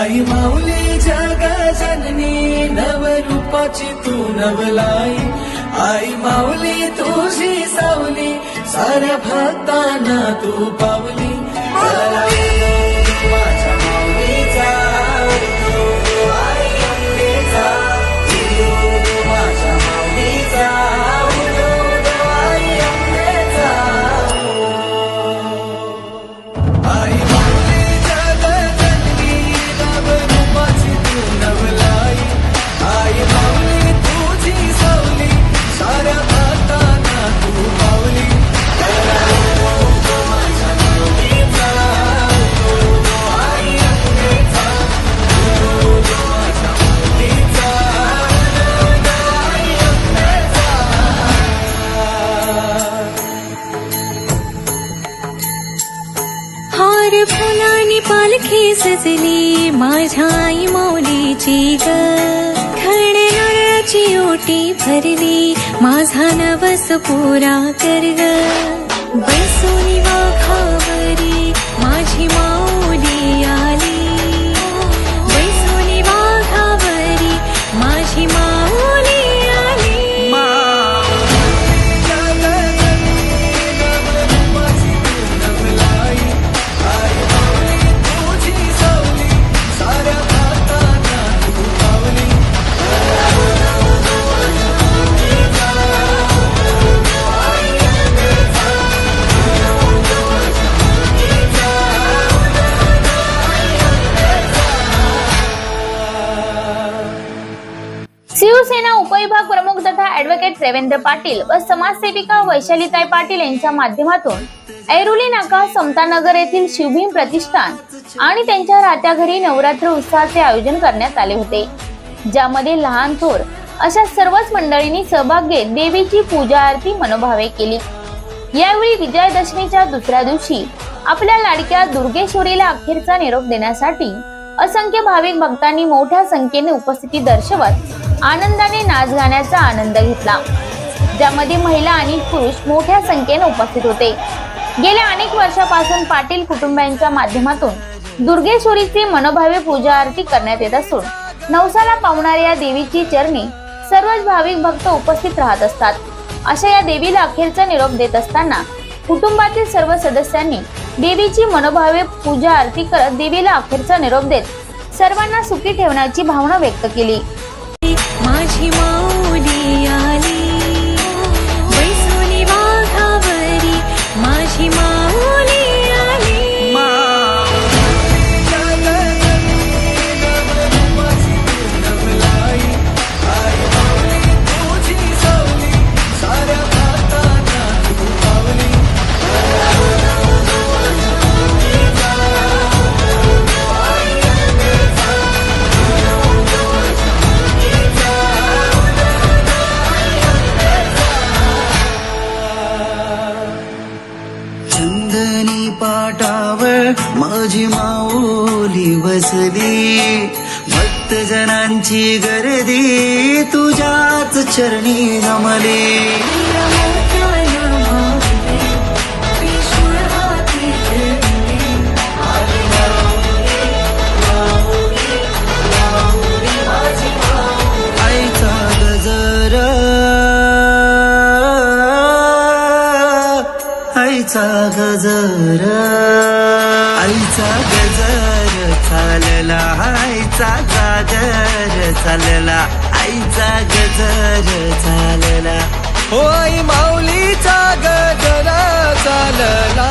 आई माऊली जग जननी नवरूपाची तू नवलाई. आई माऊली तुझी सावली साऱ्या भक्तांना तू पावली. पालखी सजली माझ्या मौलीची ग. खणे ओटी भरली माझा नवस पुरा कर ग. शिवसेना उपविभाग प्रमुख तथा ऍडव्होकेट रेवेंद्र पाटील व समाजसेविका वैशालीताई पाटील यांच्या माध्यमातून ऐरोली नाका समतानगर येथील शिवभीम प्रतिष्ठान आणि त्यांच्या राहत्या घरी नवरात्र उत्सवाचे आयोजन करण्यात आले होते. ज्यामध्ये लहान थोर अशा सर्वच मंडळींनी सहभाग घेत देवीची पूजा आरती मनोभावे केली. यावेळी विजयादशमीच्या दुसऱ्या दिवशी आपल्या लाडक्या दुर्गेश्वरीला अखेरचा निरोप देण्यासाठी असंख्य भाविक भक्तांनी मोठ्या संख्येने उपस्थिती दर्शवत आनंदाने नाच गाण्याचा आनंद घेतला. ज्यामध्ये महिला आणि पुरुष मोठ्या संख्येने उपस्थित होते. गेल्या अनेक वर्षापासून पाटील कुटुंबियांच्या माध्यमातून दुर्गेश्वरीची मनोभावे पूजा आरती करण्यात येत असून नवसाला पावणाऱ्या या देवीची चरणी सर्वच भाविक भक्त उपस्थित राहत असतात. अशा या देवीला अखेरचा निरोप देत असताना कुटुंबातील सर्व सदस्यांनी देवीची मनोभावे पूजा आरती करत देवीला अखेरचा निरोप देत सर्वांना सुखी ठेवण्याची भावना व्यक्त केली. माझी माऊली बसली. भक्त जनांची गर्दी तुझ्याच चरणी जमली. आईचा गजर आईचा गजर चालला आईचा गाजर चालला आईचा गजर चालला. होय माऊलीचा गजर चालला.